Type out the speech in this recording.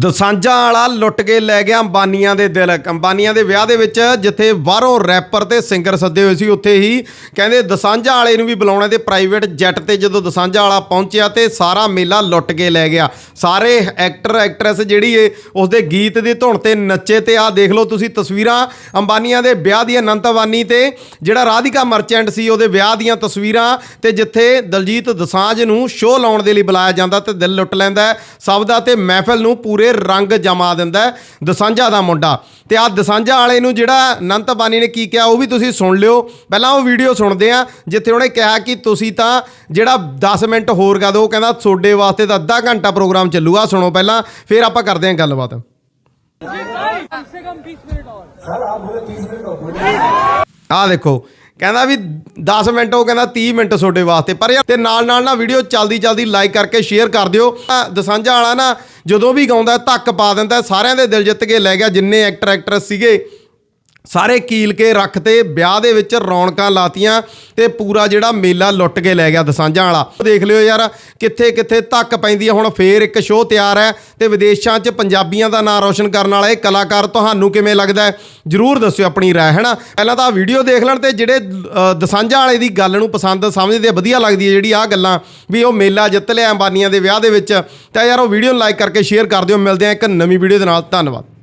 ਦਸਾਂਝਾਂ ਵਾਲਾ ਲੁੱਟ ਕੇ ਲੈ ਗਿਆ ਅੰਬਾਨੀਆਂ ਦੇ ਦਿਲ। ਅੰਬਾਨੀਆਂ ਦੇ ਵਿਆਹ ਦੇ ਵਿੱਚ ਜਿੱਥੇ ਬਾਹਰੋਂ ਰੈਪਰ ਤੇ ਸਿੰਗਰ ਸੱਦੇ ਹੋਏ ਸੀ, ਉੱਥੇ ਹੀ ਕਹਿੰਦੇ ਦਸਾਂਝਾਂ ਵਾਲੇ ਨੂੰ ਵੀ ਬੁਲਾਉਣਾ ਤੇ ਪ੍ਰਾਈਵੇਟ ਜੈਟ ਤੇ ਜਦੋਂ ਦਸਾਂਝਾਂ ਵਾਲਾ ਪਹੁੰਚਿਆ ਤੇ ਸਾਰਾ ਮੇਲਾ ਲੁੱਟ ਕੇ ਲੈ ਗਿਆ। ਸਾਰੇ ਐਕਟਰ ਐਕਟਰੈਸ ਜਿਹੜੀ ਏ ਉਸਦੇ ਗੀਤ ਦੀ ਧੁਨ ਤੇ ਨੱਚੇ ਤੇ ਆਹ ਦੇਖ ਲਓ ਤੁਸੀਂ ਤਸਵੀਰਾਂ ਅੰਬਾਨੀਆਂ ਦੇ ਵਿਆਹ ਦੀ ਅਨੰਤ ਅੰਬਾਨੀ ਤੇ, ਜਿਹੜਾ ਰਾਧਿਕਾ ਮਰਚੈਂਟ ਸੀ ਉਹਦੇ ਵਿਆਹ ਦੀਆਂ ਤਸਵੀਰਾਂ ਤੇ ਜਿੱਥੇ ਦਲਜੀਤ ਦਸਾਂਝ ਨੂੰ ਸ਼ੋਅ ਲਾਉਣ ਦੇ ਲਈ ਬੁਲਾਇਆ ਜਾਂਦਾ ਤੇ ਦਿਲ ਲੁੱਟ ਲੈਂਦਾ ਸਭ ਦਾ ਤੇ ਮਹਿਫਿਲ ਨੂੰ ਪੂਰੇ ਤੇ ਰੰਗ ਜਮਾ ਦਿੰਦਾ ਦਸਾਂਝਾ ਦਾ ਮੁੰਡਾ। ਤੇ ਆ ਦਸਾਂਝਾ ਵਾਲੇ ਨੂੰ ਜਿਹੜਾ ਅਨੰਤ ਬਾਨੀ ਨੇ ਕੀ ਕਿਹਾ, ਉਹ ਵੀ ਤੁਸੀਂ ਸੁਣ ਲਿਓ। ਪਹਿਲਾਂ ਉਹ ਵੀਡੀਓ ਸੁਣਦੇ ਆ, ਜਿੱਥੇ ਉਹਨੇ ਕਿਹਾ ਕਿ ਤੁਸੀਂ ਤਾਂ ਜਿਹੜਾ 10 ਮਿੰਟ ਹੋਰ ਗਾ ਦਿਓ ਕਹਿੰਦਾ ਤੁਹਾਡੇ ਵਾਸਤੇ ਤਾਂ ਅੱਧਾ ਘੰਟਾ ਪ੍ਰੋਗਰਾਮ ਚੱਲੂਗਾ ਸੁਣੋ ਪਹਿਲਾਂ, ਫਿਰ ਆਪਾਂ ਕਰਦੇ ਆ ਗੱਲਬਾਤ। ਆ ਦੇਖੋ, ਕਹਿੰਦਾ ਵੀ 10 ਮਿੰਟ, ਉਹ ਕਹਿੰਦਾ 30 ਮਿੰਟ ਤੁਹਾਡੇ ਵਾਸਤੇ। ਪਰ ਯਾਰ, ਤੇ ਨਾਲ ਨਾਲ ਨਾ ਵੀਡੀਓ ਚਲਦੀ ਚਲਦੀ ਲਾਈਕ ਕਰਕੇ ਸ਼ੇਅਰ ਕਰ ਦਿਓ। ਦਸਾਂਝਾ ਵਾਲਾ ਨਾ ਜਦੋਂ ਵੀ ਗਾਉਂਦਾ ਧੱਕ ਪਾ ਦਿੰਦਾ ਸਾਰਿਆਂ ਦੇ ਦਿਲ ਜਿੱਤ ਕੇ ਲੈ ਗਿਆ, ਜਿੰਨੇ ਐਕਟਰ ਐਕਟਰਸ ਸੀਗੇ। ਸਾਰੇ ਕੀਲ ਕੇ ਰੱਖਤੇ ਵਿਆਹ ਦੇ ਵਿੱਚ ਰੌਣਕਾਂ ਲਾਤੀਆਂ ਤੇ ਪੂਰਾ ਜਿਹੜਾ ਮੇਲਾ ਲੁੱਟ ਕੇ ਲੈ ਗਿਆ ਦਸਾਂਝਾਂ ਵਾਲਾ। ਦੇਖ ਲਿਓ ਯਾਰ ਕਿੱਥੇ ਕਿੱਥੇ ਧੱਕ ਪੈਂਦੀ ਹੈ ਹੁਣ ਫੇਰ ਇੱਕ ਸ਼ੋਅ ਤਿਆਰ ਹੈ ਤੇ ਵਿਦੇਸ਼ਾਂ 'ਚ ਪੰਜਾਬੀਆਂ ਦਾ ਨਾਂ ਰੌਸ਼ਨ ਕਰਨ ਵਾਲਾ ਇਹ ਕਲਾਕਾਰ ਤੁਹਾਨੂੰ ਕਿਵੇਂ ਲੱਗਦਾ ਹੈ? ਜਰੂਰ ਦੱਸਿਓ ਆਪਣੀ ਰਾਏ ਹੈ ਨਾ? ਪਹਿਲਾਂ ਤਾਂ ਵੀਡੀਓ ਦੇਖ ਲੈਣ ਤੇ ਜਿਹੜੇ ਅ, ਦਸਾਂਝਾਂ ਵਾਲੇ ਦੀ ਗੱਲ ਨੂੰ ਪਸੰਦ ਸਮਝਦੇ ਆ, ਵਧੀਆ ਲੱਗਦੀ ਹੈ ਜਿਹੜੀ ਆਹ ਗੱਲਾਂ ਵੀ ਉਹ ਮੇਲਾ ਜਿੱਤ ਲਿਆ ਅੰਬਾਨੀਆਂ ਦੇ ਵਿਆਹ ਦੇ ਵਿੱਚ। ਤਾਂ ਯਾਰ ਉਹ ਵੀਡੀਓ ਨੂੰ ਲਾਈਕ ਕਰਕੇ ਸ਼ੇਅਰ ਕਰ ਦਿਓ। ਮਿਲਦੇ ਆ ਇੱਕ ਨਵੀਂ ਵੀਡੀਓ ਦੇ ਨਾਲ। ਧੰਨਵਾਦ।